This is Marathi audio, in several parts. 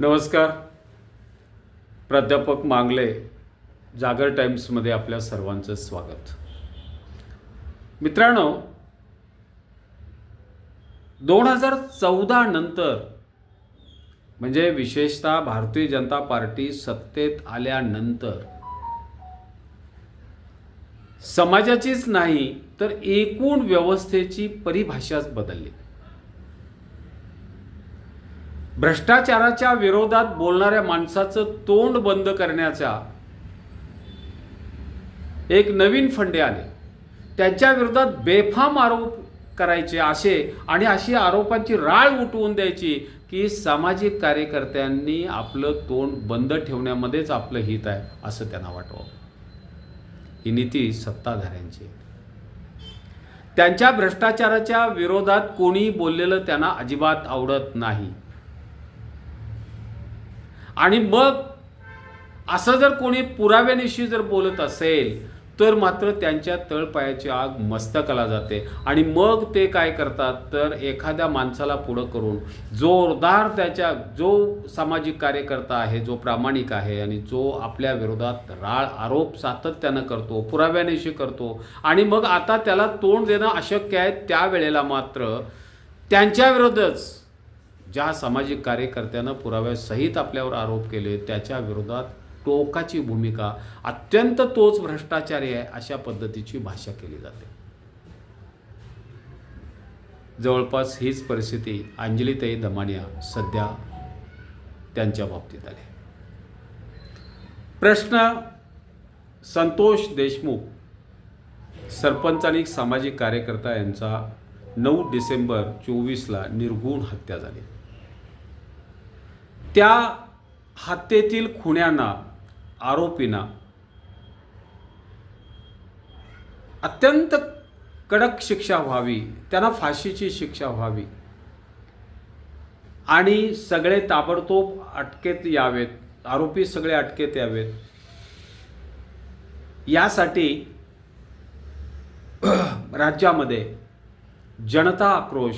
नमस्कार. प्राध्यापक मांगले जागर टाईम्समध्ये आपल्या सर्वांचं स्वागत. मित्रांनो दोन हजार चौदा नंतर म्हणजे विशेषतः भारतीय जनता पार्टी सत्तेत आल्यानंतर समाजाचीच नाही तर एकूण व्यवस्थेची परिभाषाच बदलली. भ्रष्टाचाराच्या विरोधात बोलणाऱ्या माणसाचं तोंड बंद करण्याचा एक नवीन फंडे आले. त्यांच्या विरोधात बेफाम आरोप करायचे असे आणि अशी आरोपांची राळ उठवून द्यायची की सामाजिक कार्यकर्त्यांनी आपलं तोंड बंद ठेवण्यामध्येच आपलं हित आहे असं त्यांना वाटवं ही नीती सत्ताधाऱ्यांची आहे. त्यांच्या भ्रष्टाचाराच्या विरोधात कोणी बोललेलं त्यांना अजिबात आवडत नाही. आणि मग असं जर कोणी पुराव्यानिशी जर बोलत असेल तर मात्र त्यांच्या तळपायाची आग मस्तकाला जाते. आणि मग ते काय करतात? तर एखाद्या माणसाला पुढं करून जोरदार त्याच्या जो सामाजिक कार्यकर्ता आहे जो प्रामाणिक आहे आणि जो आपल्या विरोधात राळ आरोप सातत्यानं करतो पुराव्यानिशी करतो आणि मग आता त्याला तोंड देणं अशक्य आहे त्यावेळेला मात्र त्यांच्याविरोधच ज्या सामाजिक कार्यकर्त्यानं पुराव्यासहित आपल्यावर आरोप केले त्याच्या विरोधात टोकाची भूमिका अत्यंत तोच भ्रष्टाचारी आहे अशा पद्धतीची भाषा केली जाते. जवळपास हीच परिस्थिती अंजलीताई दमानिया सध्या त्यांच्या बाबतीत आली. प्रश्न संतोष देशमुख सरपंच आणि सामाजिक कार्यकर्ता यांचा नऊ डिसेंबर चोवीसला निर्गुण हत्या झाली. त्या हत्येतील खुण्यांना आरोपींना अत्यंत कडक शिक्षा व्हावी त्यांना फाशीची शिक्षा व्हावी आणि सगळे ताबडतोब अटकेत यावेत आरोपी सगळे अटकेत यावेत. यासाठी राज्यामध्ये जनता आक्रोश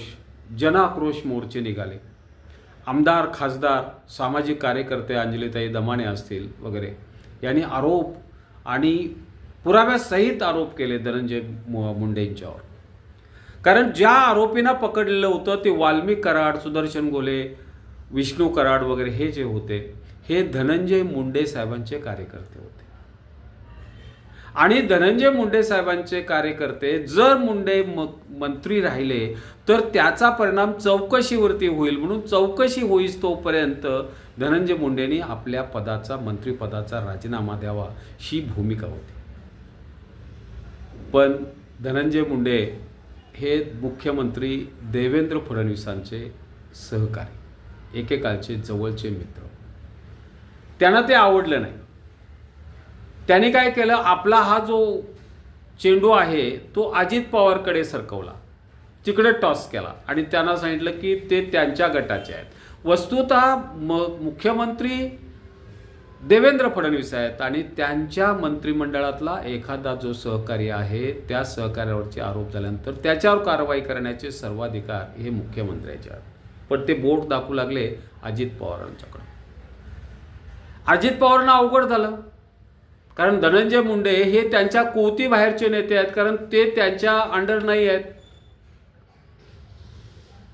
जन आक्रोश मोर्चे निघाले. आमदार खासदार सामाजिक कार्यकर्ते अंजलीताई दमाणे असतील वगैरे यांनी आरोप आणि पुराव्यासहित आरोप केले धनंजय मु- मुंडेंच्यावर कारण ज्या आरोपींना पकडलेलं होतं ते वाल्मिक कराड सुदर्शन गोले विष्णू कराड वगैरे हे जे होते हे धनंजय मुंडे साहेबांचे कार्यकर्ते होते. आणि धनंजय मुंडे साहेबांचे कार्यकर्ते जर मुंडे म मंत्री राहिले तर त्याचा परिणाम चौकशीवरती होईल म्हणून चौकशी होईस तोपर्यंत धनंजय मुंडेंनी आपल्या पदाचा मंत्रिपदाचा राजीनामा द्यावा ही भूमिका होती. पण धनंजय मुंडे हे मुख्यमंत्री देवेंद्र फडणवीसांचे सहकारी एकेकाळचे जवळचे मित्र. त्यांना ते आवडलं नाही. त्याने काय केलं? आपला हा जो चेंडू आहे तो अजित पवारकडे सरकवला. तिकडे टॉस केला. आणि त्यांना सांगितलं की ते त्यांच्या गटाचे आहेत. वस्तुतः म मुख्यमंत्री देवेंद्र फडणवीस आहेत आणि त्यांच्या मंत्रिमंडळातला एखादा जो सहकारी आहे त्या सहकार्यावरचे आरोप झाल्यानंतर त्याच्यावर कारवाई करण्याचे सर्वाधिकार हे मुख्यमंत्र्याचे आहेत. पण ते बोट दाखवू लागले अजित पवारांच्याकडं अजित पवारांना अवघड झालं. कारण धनंजय मुंडे हे त्यांच्या कोती बाहेरचे नेते आहेत कारण ते त्यांच्या अंडर नाही आहेत.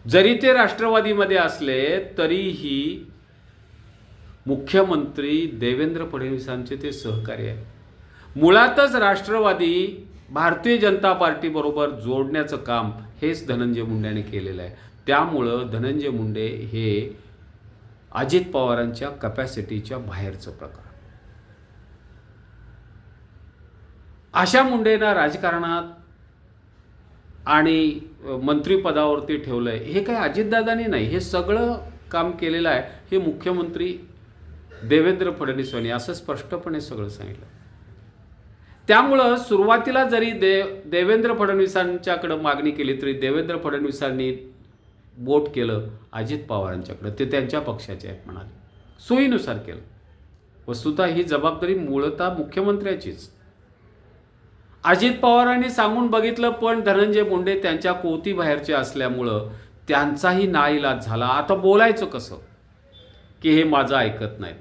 जरी ते राष्ट्रवादीमध्ये असले तरीही मुख्यमंत्री देवेंद्र फडणवीसांचे ते सहकारी आहेत. मुळातच राष्ट्रवादी भारतीय जनता पार्टीबरोबर जोडण्याचं काम हेच धनंजय मुंडेने केलेलं आहे. त्यामुळं धनंजय मुंडे हे अजित पवारांच्या कपॅसिटीच्या बाहेरचं प्रकार अशा मुंडेंना राजकारणात आणि मंत्रीपदावरती मंत्रिपदावरती ठेवलं आहे हे काही अजितदादांनी नाही हे सगळं काम केलेलं आहे हे मुख्यमंत्री देवेंद्र फडणवीस यांनी असं स्पष्टपणे सगळं सांगितलं. त्यामुळं सुरुवातीला जरी दे देवेंद्र फडणवीसांच्याकडं मागणी केली तरी देवेंद्र फडणवीसांनी बोट केलं अजित पवारांच्याकडं ते त्यांच्या पक्षाचे आहेत म्हणाले. सोयीनुसार केलं. वस्तुतः ही जबाबदारी मूळतः मुख्यमंत्र्याचीच. अजित पवारांनी सांगून बघितलं पण धनंजय मुंडे त्यांच्या कोती बाहेरचे असल्यामुळं त्यांचाही नाईलाज झाला. आता बोलायचं कसं? की हे माझं ऐकत नाहीत.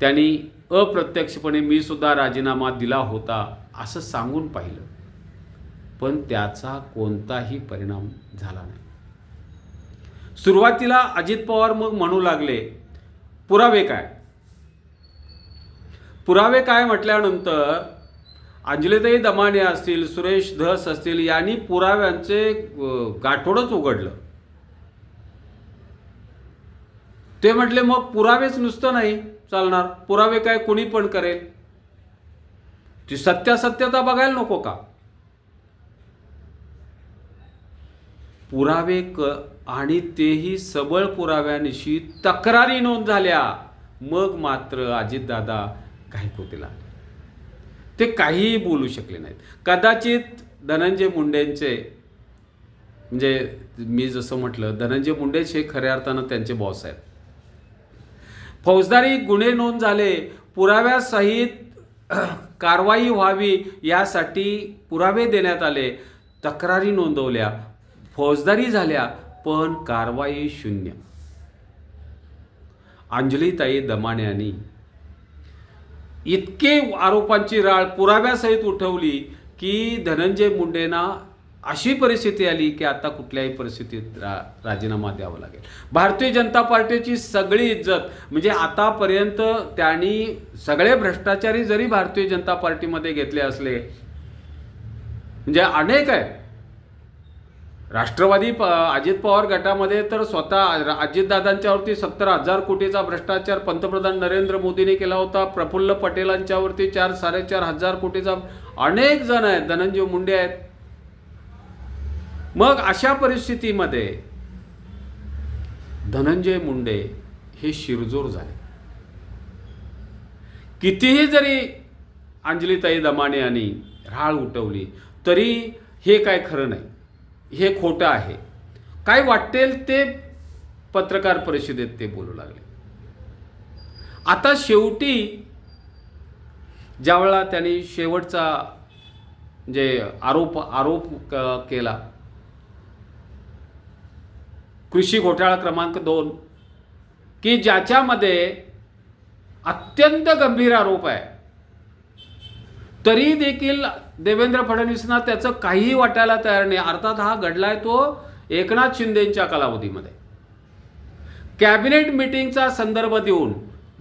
त्यांनी अप्रत्यक्षपणे मी सुद्धा राजीनामा दिला होता असं सांगून पाहिलं. पण त्याचा कोणताही परिणाम झाला नाही. सुरुवातीला अजित पवार मग म्हणू लागले पुरावे काय? पुरावे काय म्हटल्यानंतर अंजलिताई दमाने असतील सुरेश धस असतील यांनी पुराव्यांचे गाठोडच उघडलं. ते म्हटले मग पुरावेच नुसतं नाही चालणार. पुरावे काय कोणी पण करेल. ती सत्यासत्यता बघायला नको का? पुरावे क आणि तेही सबळ पुराव्यानिशी तक्रारी नोंद झाल्या. मग मात्र अजितदादा घायकोतीला आले ते काहीही बोलू शकले नाहीत. कदाचित धनंजय मुंडेंचे म्हणजे मी जसं म्हटलं धनंजय मुंडेच हे खऱ्या अर्थानं त्यांचे बॉस आहेत. फौजदारी गुन्हे नोंद झाले पुराव्यासहित कारवाई व्हावी यासाठी पुरावे देण्यात आले तक्रारी नोंदवल्या फौजदारी झाल्या पण कारवाई शून्य. अंजलीताई दमाने यांनी इतके आरोपांची राळ पुराव्यासहित उठवली की धनंजय मुंडेंना अशी परिस्थिती आली की आता कुठल्याही परिस्थितीत रा राजीनामा द्यावा लागेल. भारतीय जनता पार्टीची सगळी इज्जत म्हणजे आतापर्यंत त्यांनी सगळे भ्रष्टाचारी जरी भारतीय जनता पार्टीमध्ये घेतले असले म्हणजे अनेक आहे राष्ट्रवादी प अजित पवार गटामध्ये तर स्वतः अजितदादांच्यावरती सत्तर हजार कोटीचा भ्रष्टाचार पंतप्रधान नरेंद्र मोदीने केला होता. प्रफुल्ल पटेलांच्यावरती चार साडेचार हजार कोटीचा अनेक जण आहेत. धनंजय मुंडे आहेत. मग अशा परिस्थितीमध्ये धनंजय मुंडे हे शिरजोर झाले. कितीही जरी अंजलीताई दमाने यांनी राळ उठवली तरी हे काय खरं नाही. हे खोटं आहे. काय वाटेल ते पत्रकार परिषदेत ते बोलू लागले. आता शेवटी ज्यावेळेला त्यांनी शेवटचा जे आरोप आरोप केला कृषी घोटाळा क्रमांक दोन की ज्याच्यामध्ये अत्यंत गंभीर आरोप आहे. तरी देखील देवेंद्र फडणवीसांना त्याचं काहीही वाटायला तयार नाही. अर्थात हा घडलाय तो एकनाथ शिंदेच्या कालावधीमध्ये. कॅबिनेट मिटिंगचा संदर्भ देऊन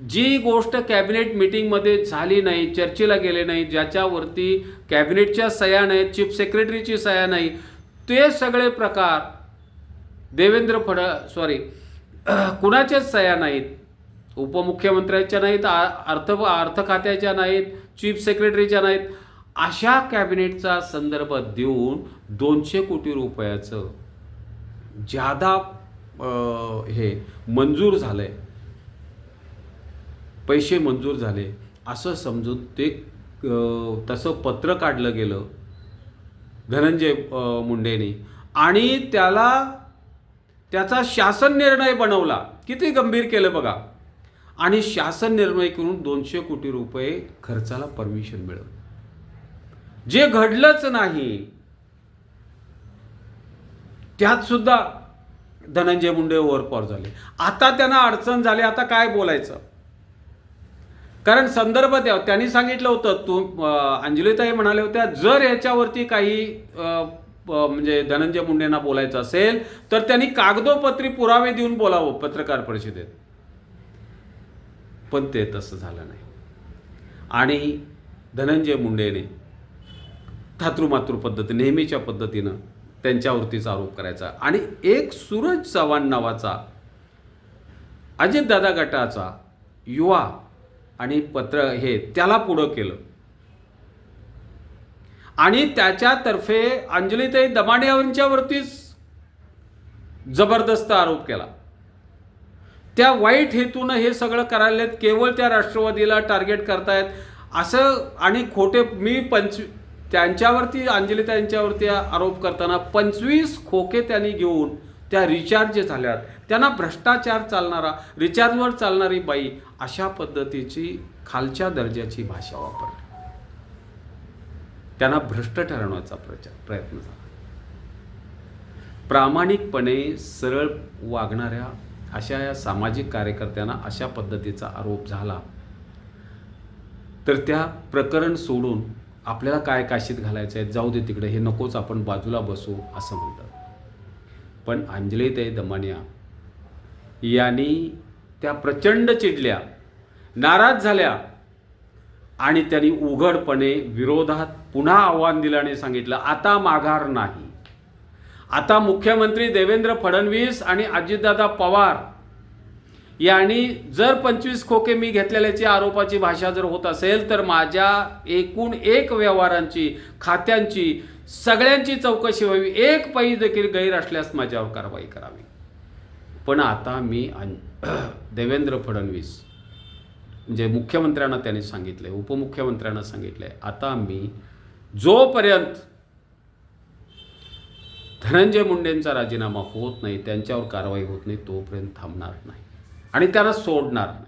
जी गोष्ट कॅबिनेट मिटिंगमध्ये झाली नाही चर्चेला गेले नाही ज्याच्यावरती कॅबिनेटच्या सह्या नाहीत चीफ सेक्रेटरीची सह्या नाही ते सगळे प्रकार देवेंद्र फड सॉरी कुणाच्याच सह्या नाहीत. उपमुख्यमंत्र्यांच्या नाहीत अर्थ अर्थ खात्याच्या नाहीत चीफ सेक्रेटरीच्या नाहीत. अशा कॅबिनेटचा संदर्भ देऊन दोनशे कोटी रुपयाचं ज्यादा हे मंजूर झालंय. पैसे मंजूर झाले. असं समजून ते तसं पत्र काढलं गेलं धनंजय मुंडेने. आणि त्याला त्याचा शासन निर्णय बनवला. किती गंभीर केलं बघा. आणि शासन निर्णय करून दोनशे कोटी रुपये खर्चाला परमिशन मिळवलं. जे घडलंच नाही त्यात सुद्धा धनंजय मुंडे ओव्हरपॉवर झाले. आता त्यांना अडचण झाली आता काय बोलायचं? कारण संदर्भ द्या त्यांनी सांगितलं होतं तू अंजलीताई म्हणाल्या होत्या जर याच्यावरती काही म्हणजे धनंजय मुंडेंना बोलायचं असेल तर त्यांनी कागदोपत्री पुरावे देऊन बोलावं पत्रकार परिषदेत. पण ते तसं झालं नाही. आणि धनंजय मुंडेने थातृमातृ पद्धती नेहमीच्या पद्धतीनं त्यांच्यावरतीचा आरोप करायचा. आणि एक सूरज चव्हाण नावाचा अजितदादा गटाचा युवा आणि पत्र हे त्याला पुढं केलं. आणि त्याच्यातर्फे अंजलीताई दमाणे यांच्यावरतीच जबरदस्त आरोप केला. त्या वाईट हेतूनं हे सगळं करायला आहेत. केवळ त्या राष्ट्रवादीला टार्गेट करतायत. असं आणि खोटे मी पंच त्यांच्यावरती अंजलीताईंच्यावरती आरोप करताना पंचवीस खोके त्यांनी घेऊन त्या रिचार्ज झाल्यात. त्यांना भ्रष्टाचार चालणारा रिचार्जवर चालणारी बाई अशा पद्धतीची खालच्या दर्जाची भाषा वापरली त्यांना भ्रष्ट ठरवण्याचा प्रचार प्रयत्न झाला. प्रामाणिकपणे सरळ वागणाऱ्या अशा या सामाजिक कार्यकर्त्यांना अशा पद्धतीचा आरोप झाला. तर त्या प्रकरण सोडून आपल्याला काय काशीत घालायचं आहे? जाऊ दे तिकडे हे नकोच आपण बाजूला बसू असं म्हणतात. पण अंजलीताई दमानिया यांनी त्या प्रचंड चिडल्या नाराज झाल्या आणि त्यांनी उघडपणे विरोधात पुन्हा आव्हान दिलं आणि सांगितलं आता माघार नाही. आता मुख्यमंत्री देवेंद्र फडणवीस आणि अजितदादा पवार यांनी जर पंचवीस खोके मी घेतलेल्याची आरोपाची भाषा जर होत असेल तर माझ्या एकूण एक व्यवहारांची खात्यांची सगळ्यांची चौकशी व्हावी. एक पै देखील गैर असल्यास माझ्यावर कारवाई करावी. पण आता मी देवेंद्र फडणवीस म्हणजे मुख्यमंत्र्यांना त्यांनी सांगितले उपमुख्यमंत्र्यांना सांगितले आता मी जोपर्यंत धनंजय मुंडेंचा राजीनामा होत नाही त्यांच्यावर कारवाई होत नाही तोपर्यंत थांबणार नाही. आणि त्यांना सोडणार नाही.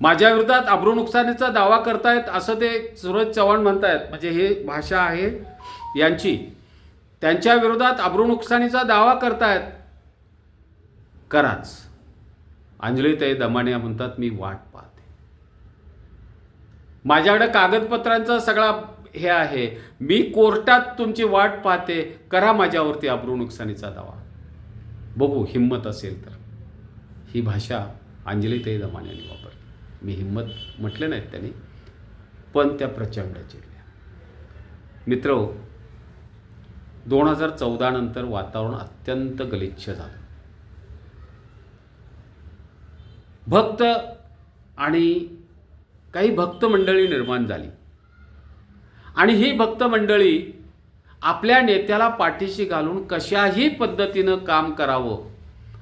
माझ्या विरोधात अब्रू नुकसानीचा दावा करतायत असं ते सूरज चव्हाण म्हणतायत. म्हणजे हे भाषा आहे यांची. त्यांच्या विरोधात अब्रू नुकसानीचा दावा करतायत. कराच. अंजली ते दमानिया म्हणतात मी वाट पाहते. माझ्याकडे कागदपत्रांचा सगळा हे आहे. मी कोर्टात तुमची वाट पाहते. करा माझ्यावरती अब्रू नुकसानीचा दावा. बघू हिंमत असेल तर. ही भाषा अंजलीताई दमानियांनी वापरली. मी हिंमत म्हटले नाहीत त्यांनी पण त्या प्रचंड चिडल्या. मित्र दोन हजार चौदा नंतर वातावरण अत्यंत गलिच्छ झालं. भक्त आणि काही भक्त मंडळी निर्माण झाली. आणि ही भक्त मंडळी आपल्या नेत्याला पाठीशी घालून कशाही पद्धतीनं काम करावं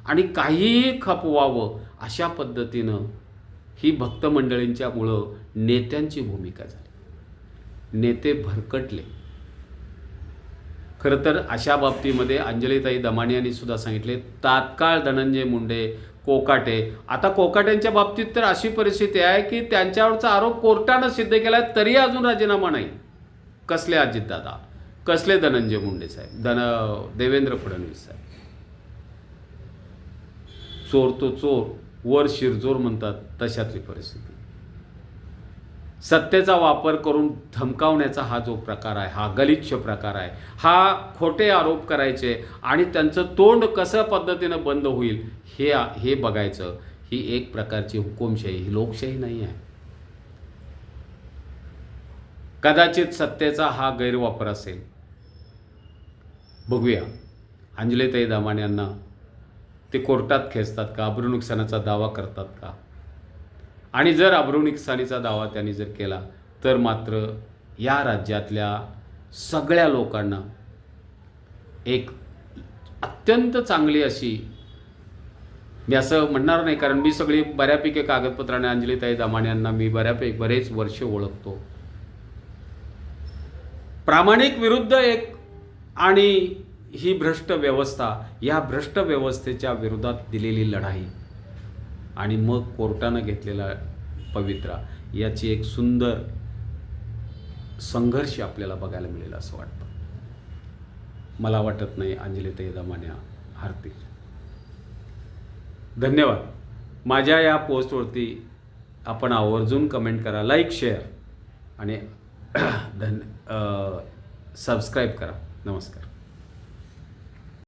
आणि काहीही खपवावं अशा पद्धतीनं ही भक्त मंडळींच्यामुळं नेत्यांची भूमिका झाली. नेते भरकटले. खरं तर अशा बाबतीमध्ये अंजलीताई दमानी यांनी सुद्धा सांगितले तात्काळ धनंजय मुंडे कोकाटे. आता कोकाट्यांच्या बाबतीत तर अशी परिस्थिती आहे की त्यांच्यावरचा आरोप कोर्टानं सिद्ध केला तरी अजून राजीनामा नाही. कसले अजितदादा? कसले धनंजय मुंडे साहेब? धन देवेंद्र फडणवीस साहेब. चोर तो चोर वर शिरजोर म्हणतात तशातली परिस्थिती. सत्तेचा वापर करून धमकावण्याचा हा जो प्रकार आहे हा गलिच्छ प्रकार आहे हा खोटे आरोप करायचे आणि त्यांचं तोंड कसं पद्धतीनं बंद होईल हे हे बघायचं ही एक प्रकारची हुकुमशाही ही लोकशाही नाही आहे. कदाचित सत्तेचा हा गैरवापर असेल. बघूया. अंजलीताई दामाने यांना ते कोर्टात खेचतात का? अब्रू नुकसानाचा दावा करतात का? आणि जर अब्रू नुकसानीचा दावा त्यांनी जर केला तर मात्र या राज्यातल्या सगळ्या लोकांना एक अत्यंत चांगली अशी मी असं म्हणणार नाही कारण मी सगळी बऱ्यापैकी कागदपत्राने अंजलीताई दामाने यांना मी बऱ्यापैकी बरेच वर्ष ओळखतो. प्रामाणिक विरुद्ध एक आणि ही भ्रष्ट व्यवस्था या भ्रष्ट व्यवस्थेच्या विरोधात दिलेली लढाई आणि मग कोर्टानं घेतलेला पवित्रा याची एक सुंदर संघर्ष आपल्याला बघायला मिळेल असं वाटतं. मला वाटत नाही अंजली दमान्या हरतील. धन्यवाद. माझ्या या पोस्टवरती आपण आवर्जून कमेंट करा लाईक शेअर आणि धन सबस्क्राईब uh, करा. नमस्कार.